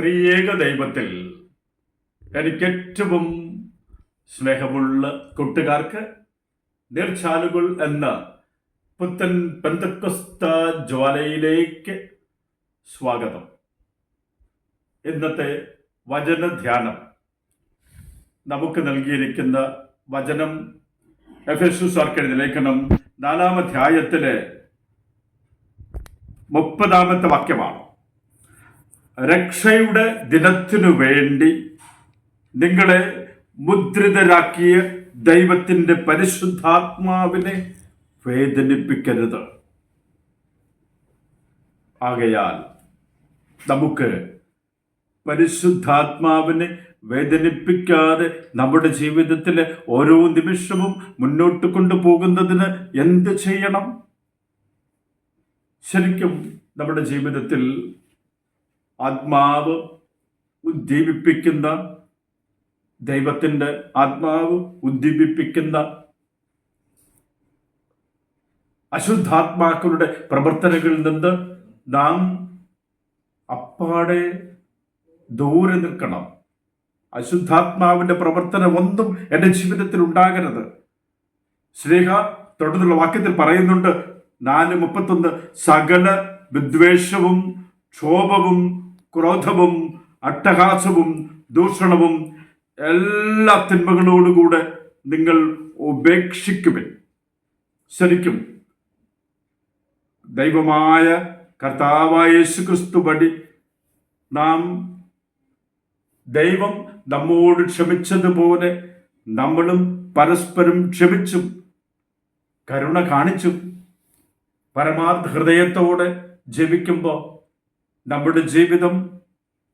ത്രിയേക ദൈവത്തിൽ എനിക്കേറ്റവും സ്നേഹമുള്ള കൂട്ടുകാർക്ക് നീർച്ചാലുകൾ എന്ന പുത്തൻ പെന്തക്കസ്ത ജ്വാലയിലേക്ക് സ്വാഗതം. ഇന്നത്തെ വചനധ്യാനം നമുക്ക് നൽകിയിരിക്കുന്ന വചനം എഫ് എസ് സാർക്കെഴുതി ലേഖനം നാലാമധ്യായത്തിലെ മുപ്പതാമത്തെ വാക്യമാണ്. രക്ഷയുടെ ദിനത്തിനു വേണ്ടി നിങ്ങളെ മുദ്രിതരാക്കിയ ദൈവത്തിന്റെ പരിശുദ്ധാത്മാവിനെ വേദനിപ്പിക്കരുത്. ആകയാൽ നമുക്ക് പരിശുദ്ധാത്മാവിനെ വേദനിപ്പിക്കാതെ നമ്മുടെ ജീവിതത്തിലെ ഓരോ നിമിഷവും മുന്നോട്ട് കൊണ്ടുപോകുന്നതിന് എന്ത് ചെയ്യണം? ശരിക്കും നമ്മുടെ ജീവിതത്തിൽ ആത്മാവ് ഉദ്ദീപിപ്പിക്കുന്ന ദൈവത്തിന്റെ ആത്മാവ് ഉദ്ദീപിപ്പിക്കുന്ന അശുദ്ധാത്മാക്കളുടെ പ്രവർത്തനങ്ങളിൽ നിന്ന് നാം അപ്പാടെ ദൂരെ നിൽക്കണം. അശുദ്ധാത്മാവിന്റെ പ്രവർത്തനം ഒന്നും എന്റെ ജീവിതത്തിൽ ഉണ്ടാകരുത്. ശ്രീഹ തുടർന്നുള്ള വാക്യത്തിൽ പറയുന്നുണ്ട് നാല് മുപ്പത്തൊന്ന് സകല വിദ്വേഷവും ക്ഷോഭവും ക്രോധവും അട്ടഹാസവും ദൂഷണവും എല്ലാ തിന്മകളോടുകൂടെ നിങ്ങൾ ഉപേക്ഷിക്കുവിൻ. ശരിക്കും ദൈവമായ കർത്താവായ യേശുക്രിസ്തു വഴി നാം ദൈവം നമ്മോട് ക്ഷമിച്ചതുപോലെ നമ്മളും പരസ്പരം ക്ഷമിച്ചും കരുണ കാണിച്ചും പരമാർത്ഥ ഹൃദയത്തോടെ ജപിക്കുമ്പോൾ നമ്മുടെ ജീവിതം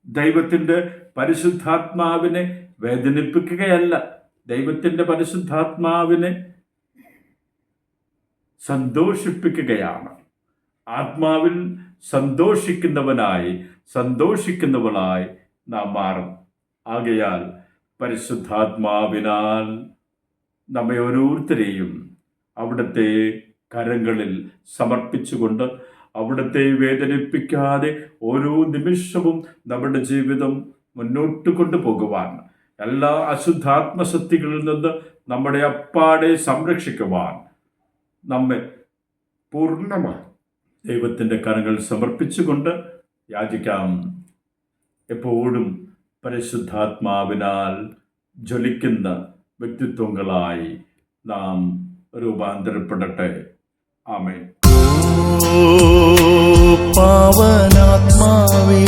ദൈവത്തിന്റെ പരിശുദ്ധാത്മാവിനെ വേദനിപ്പിക്കുകയല്ല. ദൈവത്തിന്റെ പരിശുദ്ധാത്മാവിനെ സന്തോഷിപ്പിക്കുകയാണ്. ആത്മാവിൽ സന്തോഷിക്കുന്നവനായി സന്തോഷിക്കുന്നവളായി നാം മാറും. ആകയാൽ പരിശുദ്ധാത്മാവിനാൽ നമ്മെ ഓരോരുത്തരെയും അവിടുത്തെ കരങ്ങളിൽ സമർപ്പിച്ചുകൊണ്ട് അവിടുത്തെ വേദനിപ്പിക്കാതെ ഓരോ നിമിഷവും നമ്മുടെ ജീവിതം മുന്നോട്ട് കൊണ്ടുപോകുവാൻ എല്ലാ അശുദ്ധാത്മശക്തികളിൽ നിന്ന് നമ്മുടെ അപ്പാടെ സംരക്ഷിക്കുവാൻ നമ്മെ പൂർണമായി ദൈവത്തിന്റെ കരങ്ങൾ സമർപ്പിച്ചുകൊണ്ട് യാചിക്കാം. എപ്പോഴും പരിശുദ്ധാത്മാവിനാൽ ജ്വലിക്കുന്ന വ്യക്തിത്വങ്ങളായി നാം രൂപാന്തരപ്പെടട്ടെ. ആമേ പാവനാത്മാവേ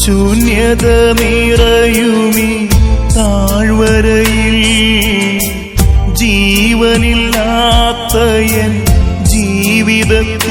ശൂന്യത നിറയുമി താഴ്വരയിൽ ജീവനില്ലാത്തയൻ ജീവിതം ജീവിതത്തിൽ